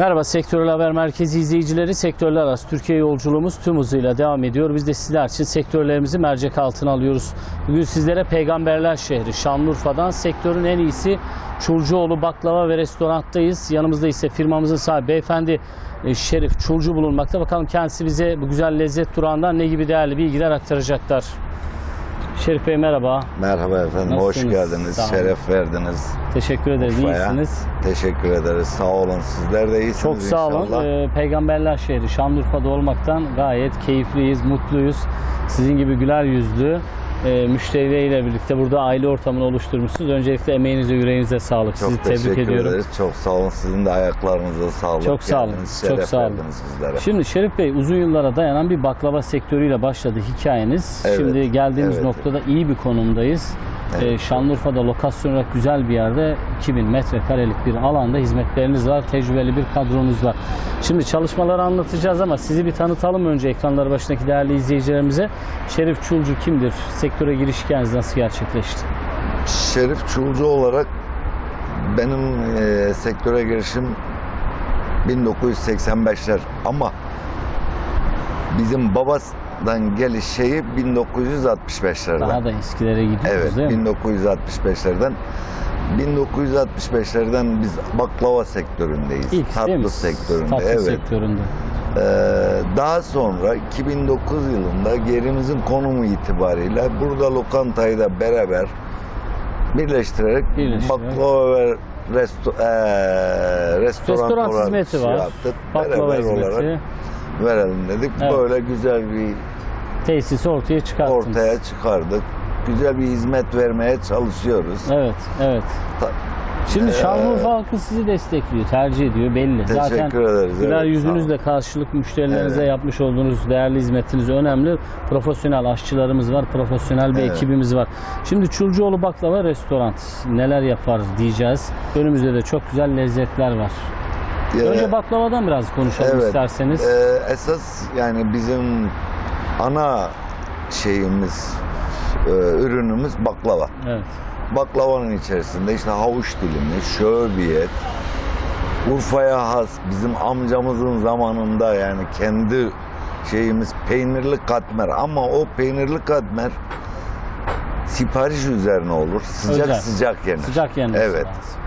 Merhaba Sektörel Haber Merkezi izleyicileri. Sektörler arası Türkiye yolculuğumuz tüm hızıyla devam ediyor. Biz de sizler için sektörlerimizi mercek altına alıyoruz. Bugün sizlere Peygamberler şehri Şanlıurfa'dan sektörün en iyisi Çulcuoğlu Baklava ve Restoran'tayız. Yanımızda ise firmamızın sahibi beyefendi e, Şerif Çulcu bulunmakta. Bakalım kendisi bize bu güzel lezzet durağından ne gibi değerli bilgiler aktaracaklar. Şerif Bey merhaba. Merhaba efendim, hoş Nasılsınız? geldiniz, Sağ olun. şeref verdiniz. Teşekkür ederiz. Urfa'ya. İyisiniz. Teşekkür ederiz, sağ olun. Sizler de iyisiniz Çok sağ olun. Ee, Peygamberler şehri Şanlıurfa'da olmaktan gayet keyifliyiz, mutluyuz. Sizin gibi güler yüzlü e, müşterileriyle birlikte burada aile ortamını oluşturmuşsunuz. Öncelikle emeğinize, yüreğinize sağlık. Çok Sizi tebrik ediyorum. ederiz. Çok sağ olun. Sizin de ayaklarınıza sağlık. Çok sağ olun, Geldiniz, çok sağ olun. bizlere. Şimdi Şerif Bey uzun yıllara dayanan bir baklava sektörüyle başladı hikayeniz. Evet, Şimdi geldiğimiz evet. noktada iyi bir konumdayız. Evet. Ee, Şanlıurfa'da lokasyon olarak güzel bir yerde 2000 metrekarelik bir alanda hizmetleriniz var. Tecrübeli bir kadronuz var. Şimdi çalışmaları anlatacağız ama sizi bir tanıtalım önce ekranlar başındaki değerli izleyicilerimize. Şerif Çulcu kimdir? Sektöre giriş hikayeniz nasıl gerçekleşti? Şerif Çulcu olarak benim e, sektöre girişim 1985'ler ama bizim babadan geliş şeyi 1965'lerden. Daha da eskilere gidiyoruz Evet, değil mi? 1965'lerden 1965'lerden biz baklava sektöründeyiz. İlk tatlı sektöründe. Tatlı evet. sektöründe. Ee, daha sonra 2009 yılında yerimizin konumu itibariyle burada lokantayı da beraber birleştirerek baklava ve resto, ee, restoran, Restoran hizmeti şey var. yaptık. Baklava Beraber hizmeti. olarak verelim dedik. Evet. Böyle güzel bir Tesisi ortaya çıkarttınız. ortaya çıkardık. Güzel bir hizmet vermeye çalışıyoruz. Evet, evet. Ta- Şimdi Ee, Şanlıurfa halkı sizi destekliyor, tercih ediyor belli. Zaten Teşekkür ederiz. güler evet, yüzünüzle karşılık müşterilerinize Evet. yapmış olduğunuz değerli hizmetiniz önemli. Profesyonel aşçılarımız var, profesyonel bir Evet. ekibimiz var. Şimdi Çulcuoğlu Baklava Restoran neler yapar diyeceğiz. Önümüzde de çok güzel lezzetler var. Önce baklavadan biraz konuşalım evet, isterseniz. e, esas yani bizim ana şeyimiz, e, ürünümüz baklava. Evet. Baklavanın içerisinde işte havuç dilimi, şöbiyet, Urfa'ya has bizim amcamızın zamanında yani kendi şeyimiz peynirli katmer ama o peynirli katmer sipariş üzerine olur. Sıcak Özel. sıcak yenir. Sıcak yenmesi Evet. lazım.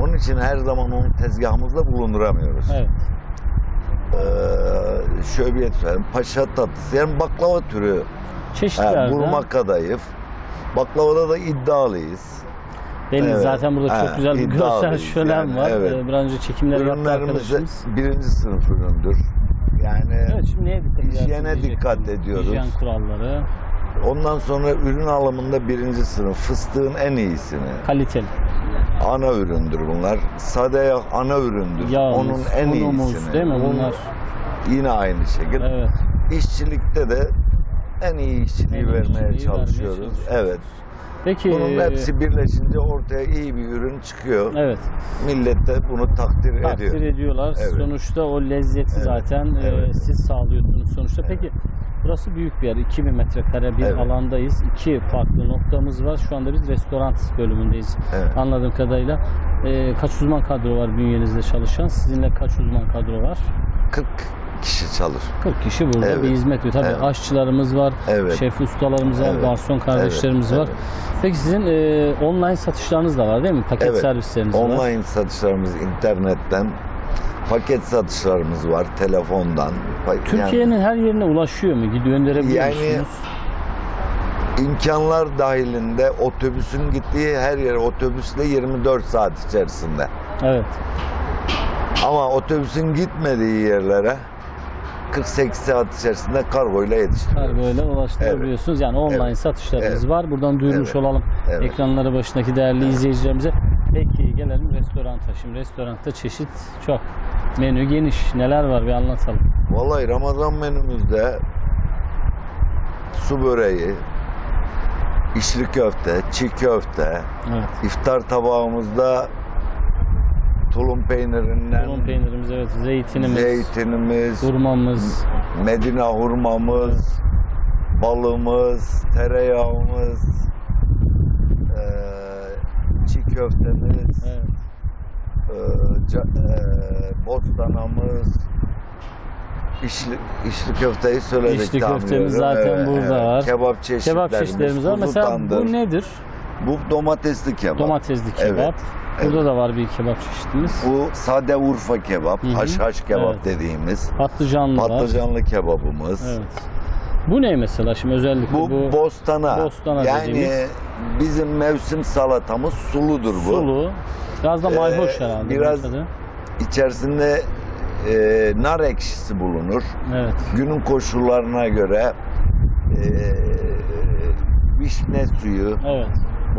Onun için her zaman onu tezgahımızda bulunduramıyoruz. Evet. Ee, şöbiyet söyleyeyim, paşa tatlısı yani baklava türü. Çeşitlerde. Yani burma kadayıf. Baklavada da iddialıyız. Belli Evet. zaten burada çok güzel bir görsel şölen yani, var. evet. Ee, Biraz önce çekimleri yaptı arkadaşımız. birinci sınıf üründür. Yani Evet şimdi neye dikkat hijyene dikkat ediyoruz. Hijyen kuralları, ondan sonra ürün alımında birinci sınıf fıstığın en iyisini. kaliteli. Ana üründür bunlar. Sade yağ ana üründür. Yağımız, Onun en unumuz iyisini. değil mi Un bunlar? Yine aynı şekilde. Evet. İşçilikte de en iyi işçiliği En vermeye işçiliği vermeye çalışıyoruz. çalışıyoruz. Evet. Peki. Bunun hepsi birleşince ortaya iyi bir ürün çıkıyor. Evet. Millet de bunu takdir, Takdir ediyor. ediyorlar. Evet. Sonuçta o lezzeti Evet, zaten e, evet. siz sağlıyorsunuz sonuçta. Peki burası büyük bir yer. 2000 metrekare bir Evet. alandayız. İki farklı noktamız var. Şu anda biz restoran bölümündeyiz. Evet. Anladığım kadarıyla. E, kaç uzman kadro var bünyenizde çalışan? Sizinle kaç uzman kadro var? 40 kişi çalır. 40 kişi burada Evet. bir hizmet veriyor. Tabii Evet. aşçılarımız var, Evet. şef ustalarımız var, Evet. garson kardeşlerimiz Evet, var. evet. Peki sizin e, online satışlarınız da var değil mi? Paket Evet. servisleriniz var. Online satışlarımız internetten, paket satışlarımız var telefondan. Pa- yani Türkiye'nin her yerine ulaşıyor mu? Gidiyor gönderebiliyor Yani- musunuz? imkanlar dahilinde otobüsün gittiği her yere otobüsle 24 saat içerisinde. Evet. Ama otobüsün gitmediği yerlere 48 saat içerisinde kargoyla yetiştiriyoruz. Kargoyla ulaştırabiliyorsunuz. Yani online Evet. satışlarınız Evet. var. Buradan duyurmuş Evet. olalım Evet. ekranları başındaki değerli izleyicilerimize. Peki gelelim restoranta. Şimdi restoranda çeşit çok. Menü geniş. Neler var bir anlatalım. Vallahi Ramazan menümüzde su böreği, içli köfte, çiğ köfte, Evet. iftar tabağımızda tulum peynirinden Tulum peynirimiz, evet. Zeytinimiz, zeytinimiz, hurmamız, Medine hurmamız, balımız, tereyağımız, köftemiz, evet. eee, ca- bostanamız, içli, içli köfteyi söyledik tahmin köftemiz zaten burada var. Kebap çeşitlerimiz, Kebap çeşitlerimiz var. Mesela tandır. bu nedir? Bu domatesli kebap. Domatesli kebap. Evet, Burada da var bir kebap çeşitimiz. Bu sade Urfa kebap, Hı hı. haşhaş kebap Evet. dediğimiz. Patlıcanlı var. Patlıcanlı kebabımız. Evet. Bu ne mesela şimdi özellikle Bu, bu, bostana. bostana yani dediğimiz. bizim mevsim salatamız suludur bu. sulu. Biraz da mayhoş Ee, herhalde. biraz- bu. İçerisinde e, nar ekşisi bulunur. Evet. Günün koşullarına göre e, vişne suyu. Evet.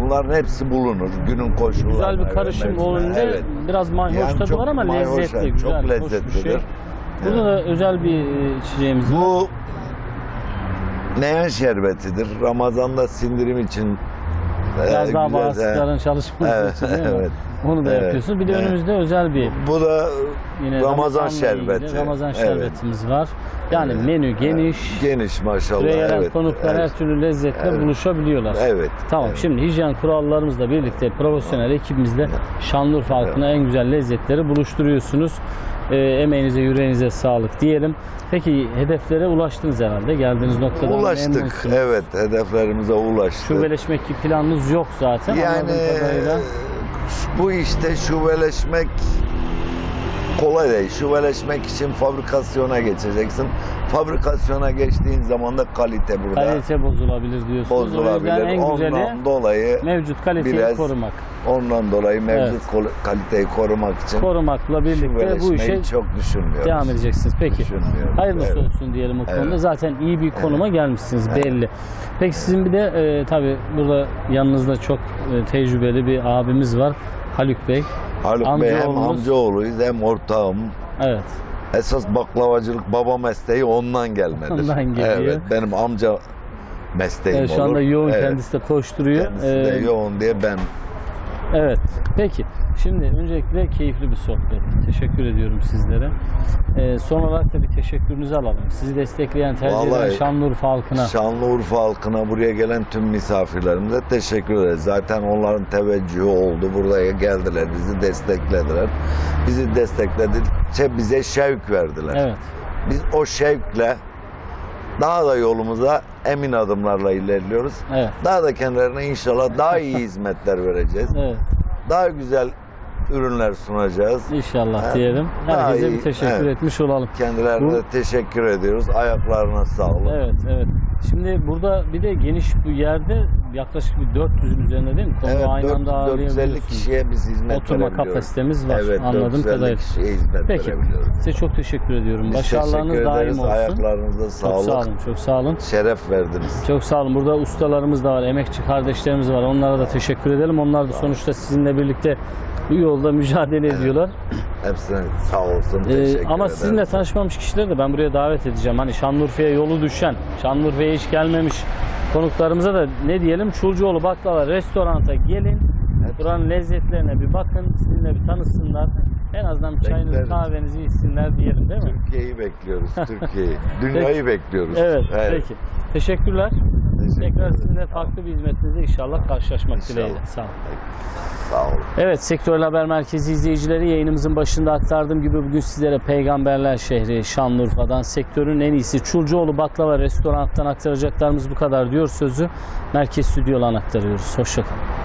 Bunların hepsi bulunur günün koşullarına Güzel bir karışım olunca Evet. biraz mayhoş Yani tadı var ama lezzetli, güzel, çok lezzetlidir. şey. Burada da özel bir e, içeceğimiz var. Bu neyan şerbetidir. Ramazan'da sindirim için e, Biraz daha güzel, bağırsakların çalışması Evet, için değil mi? evet. Onu da Evet, yapıyorsunuz. Bir de evet. önümüzde özel bir Bu da yine Ramazan Ramazan'la ilgili şerbeti. Ramazan Evet. şerbetimiz var. Yani Evet. menü geniş. geniş maşallah. Buraya gelen evet. konuklar evet. her türlü lezzetle Evet. buluşabiliyorlar. Evet. Tamam evet. şimdi hijyen kurallarımızla birlikte profesyonel ekibimizle Şanlıurfa halkına en güzel lezzetleri buluşturuyorsunuz. Ee, emeğinize yüreğinize sağlık diyelim. Peki hedeflere ulaştınız herhalde. Geldiğiniz noktadan Ulaştık. Evet, hedeflerimize ulaştık. Şubeleşmek gibi planınız yok zaten. yani kadarıyla. bu işte şubeleşmek kolay değil. Şubeleşmek için fabrikasyona geçeceksin. Fabrikasyona geçtiğin zaman da kalite burada Kalite bozulabilir diyorsunuz. O bozulabilir. en güzeli Ondan dolayı mevcut kaliteyi biraz korumak. ondan dolayı mevcut kol- kaliteyi korumak için Korumakla birlikte bu işe çok düşünmüyoruz. devam edeceksiniz. Peki. Hayırlısı Evet. olsun diyelim o konuda. Evet. Zaten iyi bir konuma gelmişsiniz belli. Peki sizin bir de e, tabii burada yanınızda çok e, tecrübeli bir abimiz var. Haluk Bey. Haluk Bey hem Amcaoğlunuz. amcaoğluyuz hem ortağım. Evet. Esas baklavacılık baba mesleği ondan gelmedir. Ondan geliyor. Evet, benim amca mesleğim Evet, şu anda olur. yoğun Evet, kendisi de koşturuyor. Kendisi de Ee, yoğun diye ben Evet. Peki. Şimdi öncelikle keyifli bir sohbet. Teşekkür ediyorum sizlere. Ee, son olarak da bir teşekkürünüzü alalım. Sizi destekleyen, tercih eden Şanlıurfa halkına. Şanlıurfa halkına buraya gelen tüm misafirlerimize teşekkür ederiz. Zaten onların teveccühü oldu. Buraya geldiler, bizi desteklediler. Bizi destekledikçe bize şevk verdiler. Evet. Biz o şevkle daha da yolumuza emin adımlarla ilerliyoruz. Evet. Daha da kendilerine inşallah daha iyi hizmetler vereceğiz. Evet. Daha güzel ürünler sunacağız. İnşallah Evet. diyelim. Herkese iyi, bir teşekkür evet. etmiş olalım. Kendilerine Bu- de teşekkür ediyoruz. Ayaklarına sağlık. Evet, evet. Şimdi burada bir de geniş bir yerde yaklaşık bir 400'ün üzerinde değil mi? Konuğu Evet, aynı anda 450 ağırlayabiliyorsunuz. kişiye biz hizmet Oturma kapasitemiz var Evet, anladığım 450 kadarıyla. Peki. Size çok teşekkür ediyorum. Biz Başarılarınız teşekkür daim ederiz. olsun. Ayaklarınıza Çok sağlık. sağ olun, çok sağ olun. Şeref verdiniz. Çok sağ olun. Burada ustalarımız da var, emekçi kardeşlerimiz var. Onlara da teşekkür edelim. Onlar da sonuçta sizinle birlikte bu yolda mücadele ediyorlar. Hepsine sağ olsun. Ee, ama ederim. sizinle tanışmamış kişileri de ben buraya davet edeceğim. Hani Şanlıurfa'ya yolu düşen, Şanlıurfa'ya hiç gelmemiş konuklarımıza da ne diyelim? Çulcuoğlu Baklava Restorant'a gelin. Buranın lezzetlerine bir bakın. Sizinle bir tanısınlar. En azından bir çayınızı Bekleriz. kahvenizi içsinler diyelim değil mi? Türkiye'yi bekliyoruz. Türkiye'yi. Dünyayı bekliyoruz. Evet, peki. Teşekkürler. Tekrar sizinle farklı bir hizmetinizde inşallah karşılaşmak İnşallah. dileğiyle. Sağ olun. Sağ olun. Evet, Sektörel Haber Merkezi izleyicileri yayınımızın başında aktardığım gibi bugün sizlere Peygamberler şehri Şanlıurfa'dan sektörün en iyisi Çulcuoğlu Baklava Restoran'tan aktaracaklarımız bu kadar diyor sözü. Merkez Stüdyo'dan aktarıyoruz. Hoşçakalın.